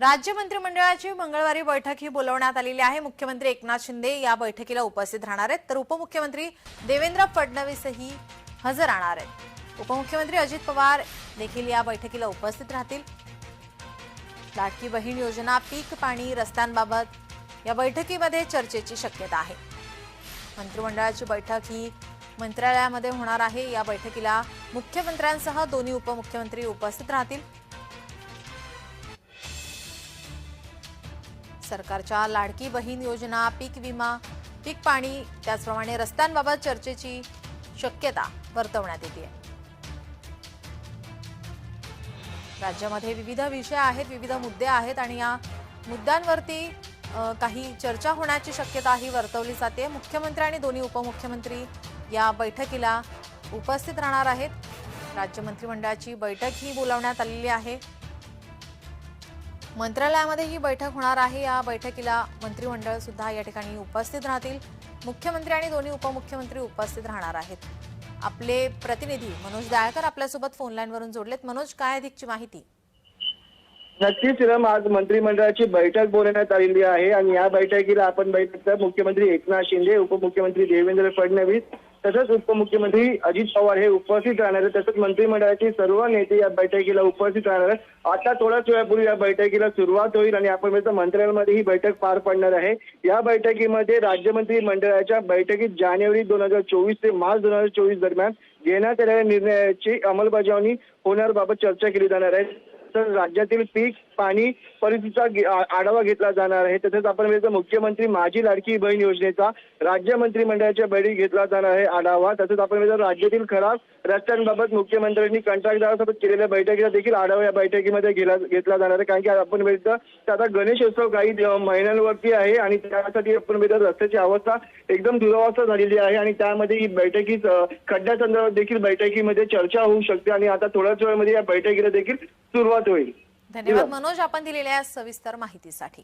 राज्य मंत्रिमंडळाची मंगळवारी बैठक ही बोलवण्यात आलेली आहे. मुख्यमंत्री एकनाथ शिंदे या बैठकीला उपस्थित राहणार आहेत. तर उपमुख्यमंत्री देवेंद्र फडणवीसही हजर राहणार आहेत. उपमुख्यमंत्री अजित पवार देखील या बैठकीला उपस्थित राहतील. लाडकी बहीण योजना पीक पाणी रस्त्यांबाबत या बैठकीमध्ये चर्चेची शक्यता आहे. मंत्रिमंडळाची बैठक ही मंत्रालयामध्ये होणार आहे. या बैठकीला मुख्यमंत्र्यांसह दोन्ही उपमुख्यमंत्री उपस्थित राहतील. सरकारच्या लाडकी बहीण योजना पीक विमा पीक पाणी त्याचप्रमाणे रस्त्यांबाबत चर्चेची शक्यता वर्तवण्यात येते. राज्यामध्ये विविध विषय आहेत विविध मुद्दे आहेत आणि या मुद्द्यांवरती काही चर्चा होण्याची शक्यता ही वर्तवली जाते. मुख्यमंत्री आणि दोन्ही उपमुख्यमंत्री या बैठकीला उपस्थित राहणार आहेत. राज्य मंत्रिमंडळाची बैठक ही बोलावण्यात आलेली आहे. मंत्रालयामध्ये ही बैठक होणार आहे. या बैठकीला मंत्रिमंडळ सुद्धा या ठिकाणी उपस्थित राहतील. मुख्यमंत्री आणि दोन्ही उपमुख्यमंत्री उपस्थित राहणार आहेत. आपले प्रतिनिधी मनोज दायकर आपल्यासोबत फोनलाईनवरून जोडलेत. मनोज काय अधिकची माहिती? नक्कीच रम आज मंत्रिमंडळाची बैठक बोलवण्यात आलेली आहे आणि या बैठकीला आपण बैठक मुख्यमंत्री एकनाथ शिंदे उपमुख्यमंत्री देवेंद्र फडणवीस तसंच उपमुख्यमंत्री अजित पवार हे उपस्थित राहणार आहेत. तसंच मंत्रिमंडळाचे सर्व नेते या बैठकीला उपस्थित राहणार आहेत. आता थोड्याच वेळापूर्वी या बैठकीला सुरुवात होईल आणि आपण मंत्रालयामध्ये ही बैठक पार पडणार आहे. या बैठकीमध्ये राज्यमंत्री मंडळाच्या बैठकीत जानेवारी दोन हजार चोवीस ते मार्च दोन हजार चोवीस दरम्यान घेण्यात आलेल्या निर्णयाची अंमलबजावणी होण्याबाबत चर्चा केली जाणार आहे. तर राज्यातील पीक पाणी परिस्थितीचा आढावा घेतला जाणार आहे. तसेच आपण मुख्यमंत्री माझी लाडकी बहीण योजनेचा राज्य मंत्रिमंडळाच्या बैठकीत घेतला जाणार आहे आढावा. तसेच आपण राज्यातील खराब रस्त्यांबाबत मुख्यमंत्र्यांनी कंत्राटदारासोबत केलेल्या बैठकीला देखील आढावा या बैठकीमध्ये घेतला जाणार आहे. कारण की आपण बघितलं तर आता गणेशोत्सव काही महिन्यांवरती आहे आणि त्यासाठी आपण बघितलं रस्त्याची अवस्था एकदम दुरावस्था झालेली आहे आणि त्यामध्ये ही बैठकीत खड्ड्यासंदर्भात देखील बैठकीमध्ये चर्चा होऊ शकते आणि आता थोड्याच वेळामध्ये या बैठकीला देखील सुरुवात होईल. धन्यवाद. मनोज आपण दिलेल्या या सविस्तर माहितीसाठी.